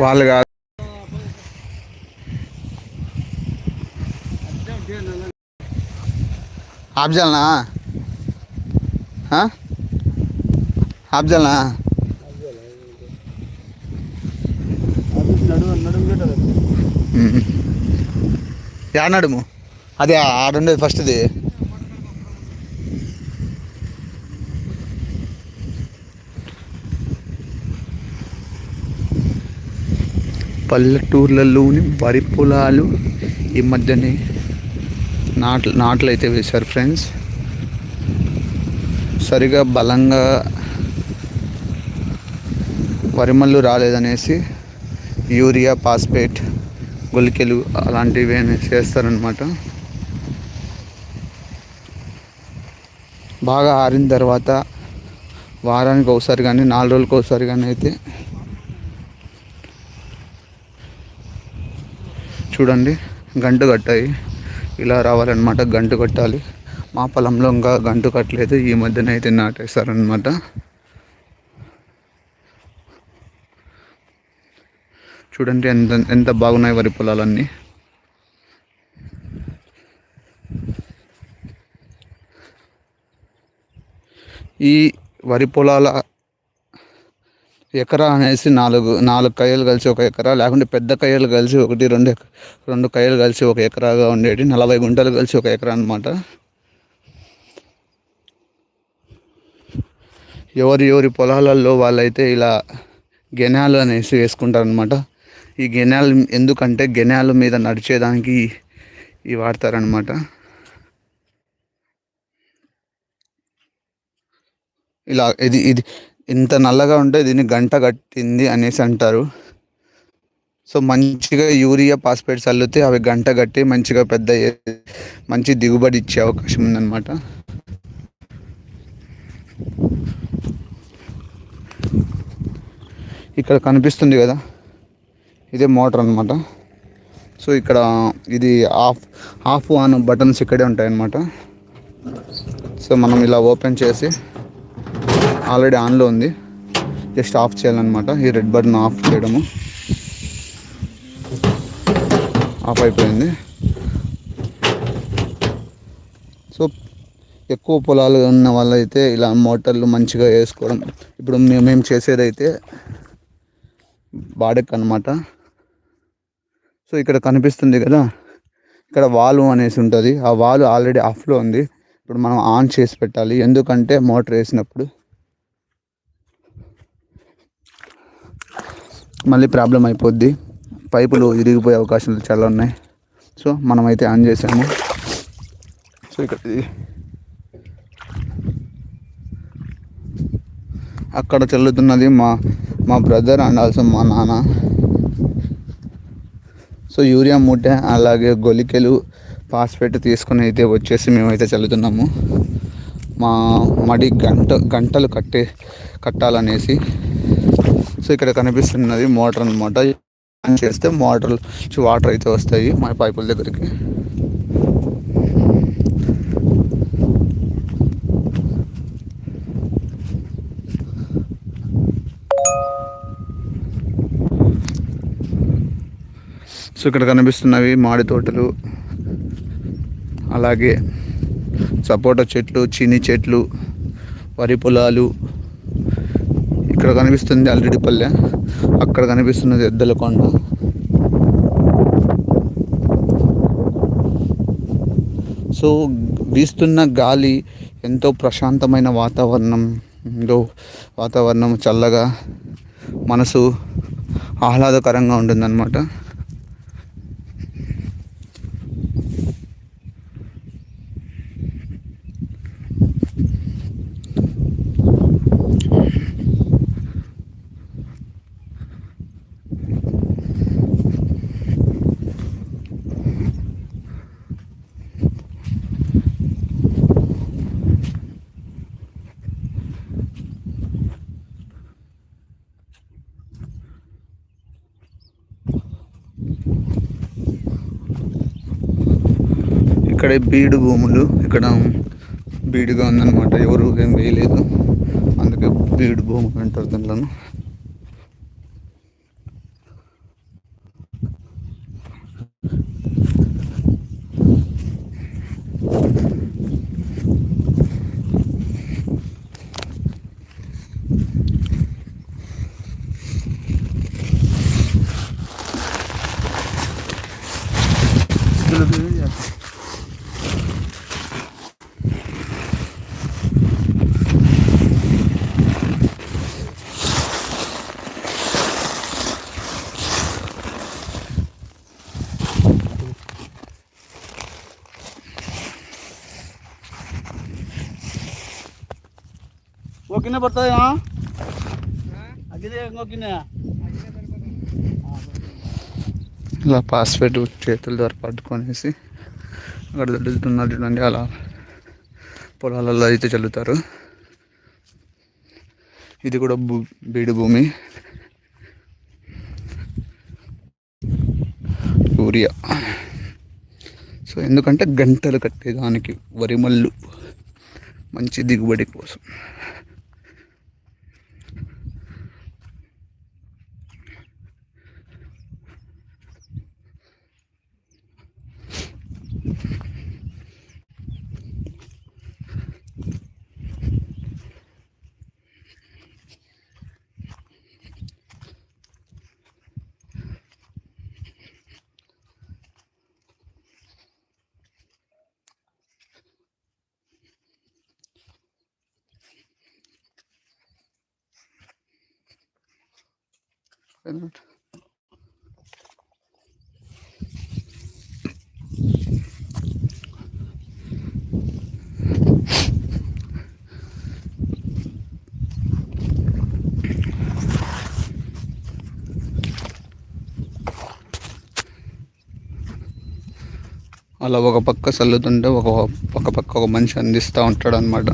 వాళ్ళు కాదు. ఆబ్జల్నా ఆబ్జల్నా యా నడుము అదే ఆడుండేది ఫస్ట్ది. పల్లెటూర్లలోని వరి పొలాలు ఈ మధ్యనే నాట్లు నాట్లు అయితే వేశారు ఫ్రెండ్స్. సరిగా బలంగా వరిమల్లు రాలేదనేసి యూరియా పాస్పేట్ గొలికెలు అలాంటివి అనేసి చేస్తారనమాట బాగా ఆరిన తర్వాత వారానికి ఒకసారి కానీ నాలుగు రోజులకు ఒకసారి కానీ అయితే చూడండి గంటు కట్టాయి. ఇలా రావాలన్నమాట గంటు కట్టాలి. మా పొలంలో ఇంకా గంటు కట్టలేదు ఈ మధ్యన అయితే నాటేస్తారనమాట చూడండి ఎంత ఎంత బాగున్నాయి వరి పొలాలన్నీ. ఈ వరి పొలాల ఎకరా అనేసి నాలుగు నాలుగు కయ్యలు కలిసి ఒక ఎకరా లేకుంటే పెద్ద కయ్యలు కలిసి ఒకటి రెండు ఎక- రెండు కయ్యలు కలిసి ఒక ఎకరాగా ఉండేవి నలభై గుంటలు కలిసి ఒక ఎకరా అనమాట ఎవరి ఎవరి పొలాలలో వాళ్ళైతే ఇలా గెనాలు అనేసి వేసుకుంటారనమాట ఈ గెనాలు ఎందుకంటే గెనాల మీద నడిచేదానికి ఇవి వాడతారనమాట ఇలా ఇది ఇది ఇంత నల్లగా ఉంటే దీన్ని గంట కట్టింది అనేసి అంటారు. సో మంచిగా యూరియా పాస్పేట్స్ అల్లితే అవి గంట కట్టి మంచిగా పెద్ద మంచి దిగుబడి ఇచ్చే అవకాశం ఉందన్నమాట. ఇక్కడ కనిపిస్తుంది కదా? ఇదే మోటార్ అనమాట సో ఇక్కడ ఇది ఆఫ్ ఆఫ్ ఆన్ బటన్స్ ఇక్కడే ఉంటాయన్నమాట. సో మనం ఇలా ఓపెన్ చేసి ఆల్రెడీ ఆన్లో ఉంది. జస్ట్ ఆఫ్ చేయాలన్నమాట. ఈ రెడ్ బటన్ ఆఫ్ చేయడము. ఆఫ్ అయిపోయింది. సో ఎక్కువ పొలాలు ఉన్న వాళ్ళైతే ఇలా మోటార్లు మంచిగా వేసుకోవడం. ఇప్పుడు మేము మేము చేసేదైతే బాడెక్ అనమాట సో ఇక్కడ కనిపిస్తుంది కదా? ఇక్కడ వాల్వ్ అనేసి ఉంటుంది. ఆ వాల్వ్ ఆల్రెడీ ఆఫ్లో ఉంది. ఇప్పుడు మనం ఆన్ చేసి పెట్టాలి. ఎందుకంటే మోటార్ వేసినప్పుడు మళ్ళీ ప్రాబ్లం అయిపోద్ది. పైపులు ఇరిగిపోయే అవకాశాలు చాలా ఉన్నాయి. సో మనమైతే ఆన్ చేసాము. సో ఇక్కడ అక్కడ చల్లుతున్నది మా మా బ్రదర్ అండ్ ఆల్సో మా నాన్న. సో యూరియా మూట అలాగే గొలికెలు పాస్పేట్ తీసుకొని అయితే వచ్చేసి మేమైతే చల్లుతున్నాము. మా మడి గంట గంటలు కట్టే కట్టాలనేసి. సో ఇక్కడ కనిపిస్తున్నది మోటార్ అనమాట చేస్తే మోటార్ వాటర్ అయితే వస్తాయి మా పైపుల దగ్గరికి. సో ఇక్కడ కనిపిస్తున్నవి మాడి తోటలు అలాగే సపోటా చెట్లు చీని చెట్లు వరి పొలాలు. ఇక్కడ కనిపిస్తుంది అల్రెడీ పల్లె అక్కడ కనిపిస్తున్నది ఎద్దల కొండ. సో వీస్తున్న గాలి ఎంతో ప్రశాంతమైన వాతావరణంలో వాతావరణం చల్లగా మనసు ఆహ్లాదకరంగా ఉంటుందన్నమాట. ఇక్కడ బీడు భూములు. ఇక్కడ బీడుగా ఉందన్నమాట. ఎవరు ఏం వేయలేదు. అందుకే బీడు భూములు అంటారు ఓకే ఇలా పాస్వర్డ్ చేతుల ద్వారా పట్టుకొనేసి అక్కడ దొడ్డుతున్నారు చూడండి అలా పొలాలలో అయితే చల్లుతారు. ఇది కూడా భూ బీడు భూమి. యూరియా. సో ఎందుకంటే గంటలు కట్టేదానికి వరిమల్లు మంచి దిగుబడి కోసం. అలా ఒక పక్క చల్లుతుంటే ఒక ఒక పక్క ఒక మనిషి అందిస్తూ ఉంటాడు అనమాట